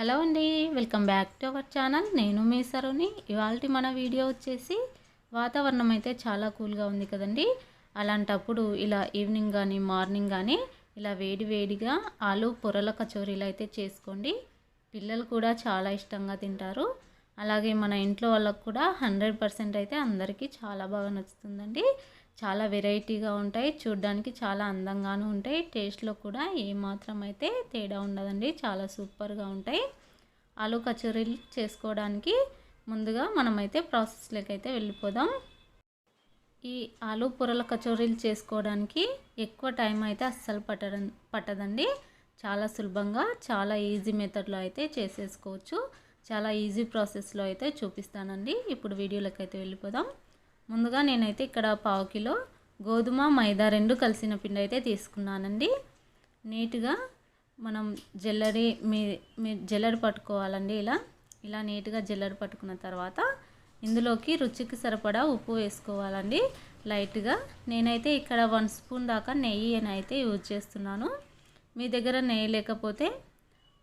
Hello అండి welcome back to our channel. నేను మీ సరుని. ఇవాళ మన వీడియో వచ్చేసి వాతావరణం అయితే చాలా కూల్గా ఉంది కదండి. అలాంటప్పుడు ఇలా ఈవినింగ్ కానీ మార్నింగ్ కానీ ఇలా వేడి వేడిగా ఆలు పొరల కచోరీలు అయితే చేసుకోండి. పిల్లలు కూడా చాలా ఇష్టంగా తింటారు. అలాగే మన ఇంట్లో వాళ్ళకు కూడా హండ్రెడ్ పర్సెంట్ అయితే అందరికీ చాలా బాగా నచ్చుతుందండి. చాలా వెరైటీగా ఉంటాయి. చూడ్డానికి చాలా అందంగాను ఉంటాయి. టేస్ట్లో కూడా ఏమాత్రం అయితే తేడా ఉండదండి. చాలా సూపర్గా ఉంటాయి. ఆలు కచోరీలు చేసుకోవడానికి ముందుగా మనమైతే ప్రాసెస్లోకి అయితే వెళ్ళిపోదాం. ఈ ఆలు పొరల కచోరీలు చేసుకోవడానికి ఎక్కువ టైం అయితే అస్సలు పట్ట పట్టదండి. చాలా సులభంగా చాలా ఈజీ మెథడ్లో అయితే చేసేసుకోవచ్చు. చాలా ఈజీ ప్రాసెస్లో అయితే చూపిస్తానండి. ఇప్పుడు వీడియోలోకి అయితే వెళ్ళిపోదాం. ముందుగా నేనైతే ఇక్కడ పావు కిలో గోధుమ మైదా రెండు కలిసిన పిండి అయితే తీసుకున్నానండి. నీట్గా మనం జల్లరి మీ మీ జల్లరి పట్టుకోవాలండి ఇలా. ఇలా నీట్గా జల్లరి పట్టుకున్న తర్వాత ఇందులోకి రుచికి సరిపడా ఉప్పు వేసుకోవాలండి. లైట్గా నేనైతే ఇక్కడ వన్ స్పూన్ దాకా నెయ్యి అని అయితే యూజ్ చేస్తున్నాను. మీ దగ్గర నెయ్యి లేకపోతే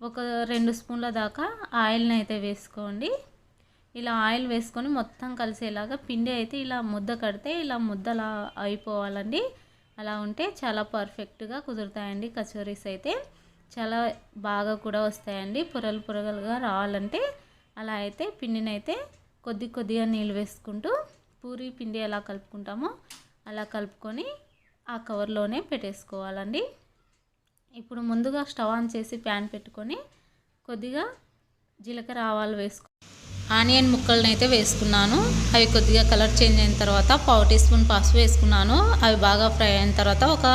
ఒక రెండు స్పూన్ల దాకా ఆయిల్ని అయితే వేసుకోండి. ఇలా ఆయిల్ వేసుకొని మొత్తం కలిసేలాగా పిండి అయితే ఇలా ముద్ద కడితే ఇలా ముద్దలా అయిపోవాలండి. అలా ఉంటే చాలా పర్ఫెక్ట్గా కుదురుతాయండి కచోరీస్ అయితే. చాలా బాగా కూడా వస్తాయండి. పొరలు పొరగలుగా రావాలంటే అలా అయితే పిండిని అయితే కొద్ది కొద్దిగా నీళ్ళు వేసుకుంటూ పూరి పిండి ఎలా కలుపుకుంటామో అలా కలుపుకొని ఆ కవర్లోనే పెట్టేసుకోవాలండి. ఇప్పుడు ముందుగా స్టవ్ ఆన్ చేసి ప్యాన్ పెట్టుకొని కొద్దిగా జీలకర్ర ఆవాలు వేసుకో ఆనియన్ ముక్కలను అయితే వేసుకున్నాను. అవి కొద్దిగా కలర్ చేంజ్ అయిన తర్వాత పావు టీ స్పూన్ పసుపు వేసుకున్నాను. అవి బాగా ఫ్రై అయిన తర్వాత ఒక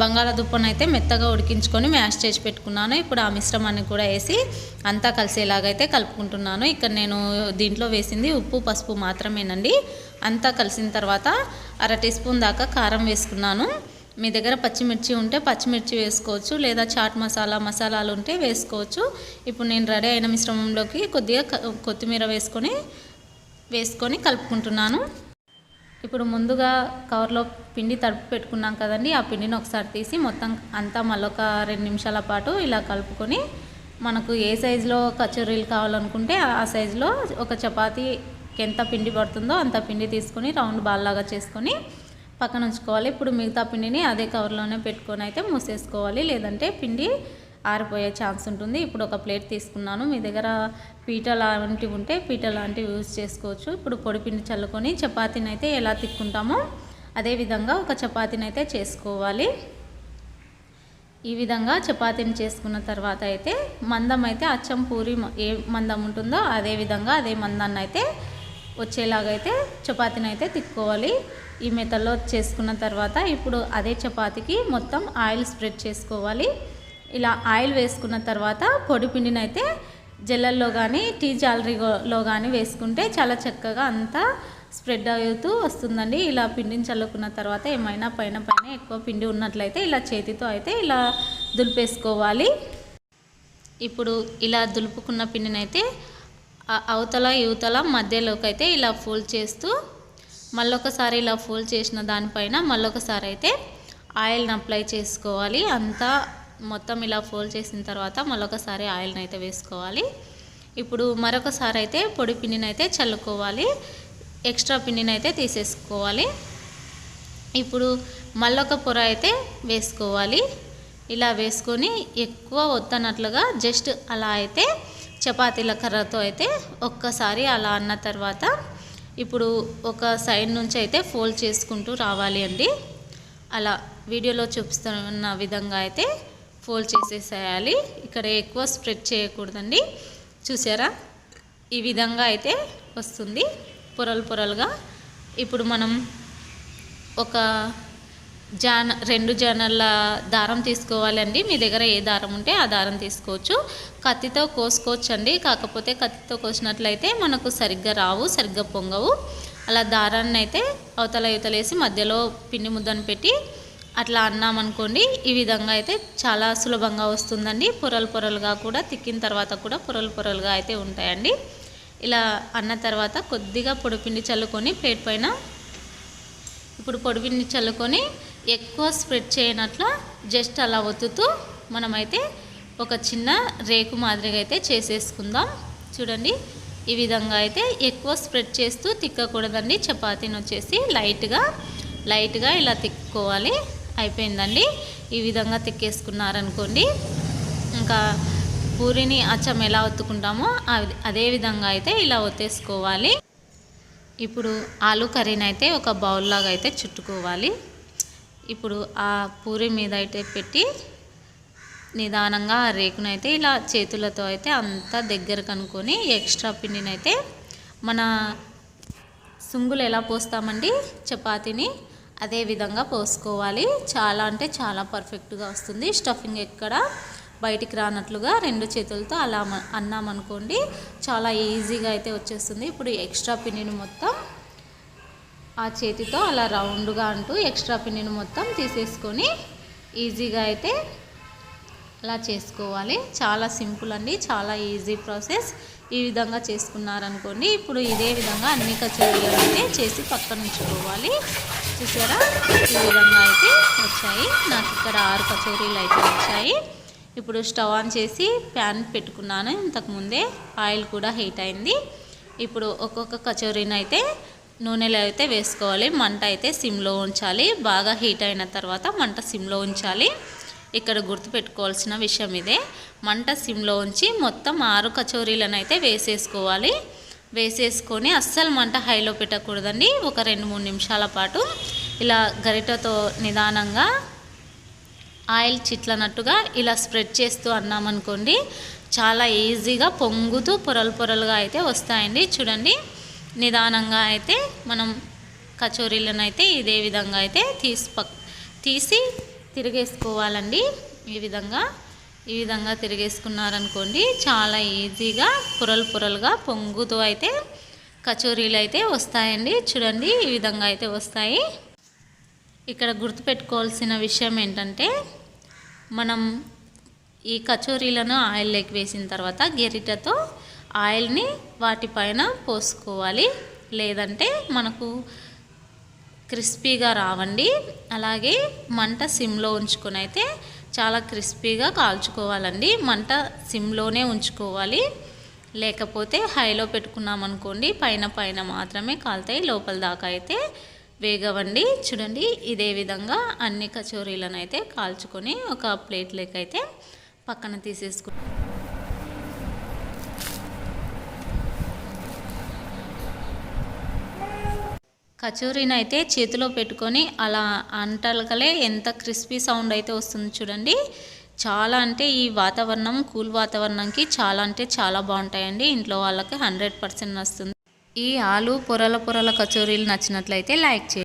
బంగాళదుప్పను అయితే మెత్తగా ఉడికించుకొని మ్యాష్ చేసి పెట్టుకున్నాను. ఇప్పుడు ఆ మిశ్రమాన్ని కూడా వేసి అంతా కలిసేలాగైతే కలుపుకుంటున్నాను. ఇక్కడ నేను దీంట్లో వేసింది ఉప్పు పసుపు మాత్రమేనండి. అంతా కలిసిన తర్వాత అర టీ స్పూన్ దాకా కారం వేసుకున్నాను. మీ దగ్గర పచ్చిమిర్చి ఉంటే పచ్చిమిర్చి వేసుకోవచ్చు లేదా చాట్ మసాలా మసాలాలు ఉంటే వేసుకోవచ్చు. ఇప్పుడు నేను రెడీ అయిన మిశ్రమంలోకి కొద్దిగా కొత్తిమీర వేసుకొని వేసుకొని కలుపుకుంటున్నాను. ఇప్పుడు ముందుగా కవర్లో పిండి తడుపు పెట్టుకున్నాం కదండి ఆ పిండిని ఒకసారి తీసి మొత్తం అంతా మళ్ళొక రెండు నిమిషాల పాటు ఇలా కలుపుకొని మనకు ఏ సైజులో కచోరీలు కావాలనుకుంటే ఆ సైజులో ఒక చపాతీకి ఎంత పిండి పడుతుందో అంత పిండి తీసుకొని రౌండ్ బాల్ లాగా చేసుకొని పక్కన ఉంచుకోవాలి. ఇప్పుడు మిగతా పిండిని అదే కవర్లోనే పెట్టుకొని అయితే మూసేసుకోవాలి. లేదంటే పిండి ఆరిపోయే ఛాన్స్ ఉంటుంది. ఇప్పుడు ఒక ప్లేట్ తీసుకున్నాను. మీ దగ్గర పీట లాంటివి ఉంటే పీట లాంటివి యూజ్ చేసుకోవచ్చు. ఇప్పుడు పొడి పిండి చల్లుకొని చపాతీని అయితే ఎలా తిక్కుంటామో అదేవిధంగా ఒక చపాతీని అయితే చేసుకోవాలి. ఈ విధంగా చపాతీని చేసుకున్న తర్వాత అయితే మందం అయితే అచ్చం పూరి ఏ మందం ఉంటుందో అదే విధంగా అదే మందాన్ని అయితే వచ్చేలాగైతే చపాతీని అయితే తిక్కోవాలి ఈ మెతల్లో చేసుకున్న తర్వాత ఇప్పుడు అదే చపాతీకి మొత్తం ఆయిల్ స్ప్రెడ్ చేసుకోవాలి. ఇలా ఆయిల్ వేసుకున్న తర్వాత పొడి పిండిని అయితే జల్లల్లో కానీ టీ జాలరీలో కానీ వేసుకుంటే చాలా చక్కగా అంతా స్ప్రెడ్ అవుతూ వస్తుందండి. ఇలా పిండిని చల్లుకున్న తర్వాత ఏమైనా పైన పైన ఎక్కువ పిండి ఉన్నట్లయితే ఇలా చేతితో అయితే ఇలా దులిపేసుకోవాలి. ఇప్పుడు ఇలా దులుపుకున్న పిండిని అయితే అవతల యువతల మధ్యలోకి అయితే ఇలా ఫోల్డ్ చేస్తూ మళ్ళొకసారి ఇలా ఫోల్డ్ చేసిన దానిపైన మళ్ళొకసారి అయితే ఆయిల్ని అప్లై చేసుకోవాలి. అంతా మొత్తం ఇలా ఫోల్డ్ చేసిన తర్వాత మళ్ళొకసారి ఆయిల్ని అయితే వేసుకోవాలి. ఇప్పుడు మరొకసారి అయితే పొడి పిండిని అయితే చల్లుకోవాలి. ఎక్స్ట్రా పిండిని అయితే తీసేసుకోవాలి. ఇప్పుడు మళ్ళొక పొర అయితే వేసుకోవాలి. ఇలా వేసుకొని ఎక్కువ వద్దనట్లుగా జస్ట్ అలా అయితే చపాతీల కర్రతో అయితే ఒక్కసారి అలా అన్న తర్వాత ఇప్పుడు ఒక సైడ్ నుంచి అయితే ఫోల్డ్ చేసుకుంటూ రావాలి అండి. అలా వీడియోలో చూపిస్తున్న విధంగా అయితే ఫోల్డ్ చేసేసేయాలి. ఇక్కడ ఎక్కువ స్ప్రెడ్ చేయకూడదండి. చూసారా? ఈ విధంగా అయితే వస్తుంది. పొరలు పొరలుగా. ఇప్పుడు మనం ఒక జాన రెండు జానర్ల దారం తీసుకోవాలండి. మీ దగ్గర ఏ దారం ఉంటే ఆ దారం తీసుకోవచ్చు. కత్తితో కోసుకోవచ్చు అండి కాకపోతే కత్తితో కోసినట్లయితే మనకు సరిగ్గా రావు సరిగ్గా పొంగవు. అలా దారాన్ని అయితే అవతల యువతలేసి మధ్యలో పిండి ముద్దను పెట్టి అట్లా అన్నామనుకోండి ఈ విధంగా అయితే చాలా సులభంగా వస్తుందండి. పొరలు పొరలుగా కూడా తిక్కిన తర్వాత కూడా పొరలు పొరలుగా అయితే ఉంటాయండి. ఇలా అన్న తర్వాత కొద్దిగా పొడిపిండి చల్లుకొని ప్లేట్ పైన ఇప్పుడు పొడిపిండి చల్లుకొని ఎక్కువ స్ప్రెడ్ చేయనట్ల జస్ట్ అలా ఒత్తుతూ మనమైతే ఒక చిన్న రేకు మాదిరిగా అయితే చేసేసుకుందాం. చూడండి ఈ విధంగా అయితే ఎక్కువ స్ప్రెడ్ చేస్తూ తిక్కకూడదండి. చపాతీని వచ్చేసి లైట్గా లైట్గా ఇలా తిక్కుకోవాలి అయిపోయిందండి. ఈ విధంగా తిక్కేసుకున్నారనుకోండి ఇంకా పూరిని అచ్చం ఎలా ఒత్తుకుంటామో అదే విధంగా అయితే ఇలా ఒత్తేసుకోవాలి. ఇప్పుడు ఆలు కర్రీని అయితే ఒక బౌల్ లాగా అయితే చుట్టుకోవాలి. ఇప్పుడు ఆ పూరి మీద అయితే పెట్టి నిదానంగా ఆ రేకునైతే ఇలా చేతులతో అయితే అంతా దగ్గర కనుక్కొని ఎక్స్ట్రా పిండిని అయితే మన సుంగులు ఎలా పోస్తామండి? చపాతీని అదే విధంగా పోసుకోవాలి. చాలా అంటే చాలా పర్ఫెక్ట్గా వస్తుంది. స్టఫింగ్ ఎక్కడ బయటికి రానట్లుగా రెండు చేతులతో అలా అన్నామనుకోండి చాలా ఈజీగా అయితే వచ్చేస్తుంది. ఇప్పుడు ఎక్స్ట్రా పిండిని మొత్తం ఆ చేతితో అలా రౌండ్గా అంటూ ఎక్స్ట్రా పిండిని మొత్తం తీసేసుకొని ఈజీగా అయితే అలా చేసుకోవాలి. చాలా సింపుల్ అండి చాలా ఈజీ ప్రాసెస్. ఈ విధంగా చేసుకున్నారనుకోండి ఇప్పుడు ఇదే విధంగా అన్ని కచేరీలు అయితే చేసి పక్కన ఉంచుకోవాలి. చూసారా? ఈ విధంగా అయితే వచ్చాయి. నాకు ఇక్కడ ఆరు కచేరీలు అయితే వచ్చాయి. ఇప్పుడు స్టవ్ ఆన్ చేసి ప్యాన్ పెట్టుకున్నాను ఇంతకుముందే ఆయిల్ కూడా హీట్ అయింది. ఇప్పుడు ఒక్కొక్క కచోరీని అయితే నూనెలో అయితే వేసుకోవాలి. మంట అయితే సిమ్లో ఉంచాలి. బాగా హీట్ అయిన తర్వాత మంట సిమ్లో ఉంచాలి. ఇక్కడ గుర్తుపెట్టుకోవాల్సిన విషయం ఇదే. మంట సిమ్లో ఉంచి మొత్తం ఆరు కచోరీలను అయితే వేసేసుకోవాలి. వేసేసుకొని అస్సలు మంట హైలో పెట్టకూడదండి. ఒక రెండు మూడు నిమిషాల పాటు ఇలా గరిటతో నిదానంగా ఆయిల్ చిట్లనట్టుగా ఇలా స్ప్రెడ్ చేస్తూ అన్నామనుకోండి చాలా ఈజీగా పొంగుతూ పొరలు పొరలుగా అయితే వస్తాయండి. చూడండి. నిదానంగా అయితే మనం కచోరీలను అయితే ఇదే విధంగా అయితే తీసి తీసి తిరిగేసుకోవాలండి. ఈ విధంగా ఈ విధంగా తిరిగేసుకున్నారనుకోండి చాలా ఈజీగా పొరలు పొరలుగా పొంగుతూ అయితే కచోరీలు అయితే వస్తాయండి. చూడండి ఈ విధంగా అయితే వస్తాయి. ఇక్కడ గుర్తుపెట్టుకోవాల్సిన విషయం ఏంటంటే మనం ఈ కచోరీలను ఆయిల్లోకి వేసిన తర్వాత గెరిటతో ఆయిల్ని వాటిపైన పోసుకోవాలి. లేదంటే మనకు క్రిస్పీగా రావండి. అలాగే మంట సిమ్లో ఉంచుకొని అయితే చాలా క్రిస్పీగా కాల్చుకోవాలండి. మంట సిమ్లోనే ఉంచుకోవాలి. లేకపోతే హైలో పెట్టుకున్నాం అనుకోండి పైన పైన మాత్రమే కాలుతాయి. లోపల దాకా అయితే వేగవండి. చూడండి ఇదే విధంగా అన్ని కచోరీలను అయితే కాల్చుకొని ఒక ప్లేట్లోకి అయితే పక్కన తీసేసుకుంటాం కచోరీని అయితే చేతిలో పెట్టుకొని అలా అంటలకలే ఎంత క్రిస్పీ సౌండ్ అయితే వస్తుంది చూడండి. చాలా అంటే ఈ వాతావరణం కూల్ వాతావరణంకి చాలా అంటే చాలా బాగుంటాయండి. ఇంట్లో వాళ్ళకి హండ్రెడ్ పర్సెంట్ వస్తుంది ఈ ఆలు పొరల పొరల కచోరీలు నచ్చినట్లయితే లైక్ చేయండి.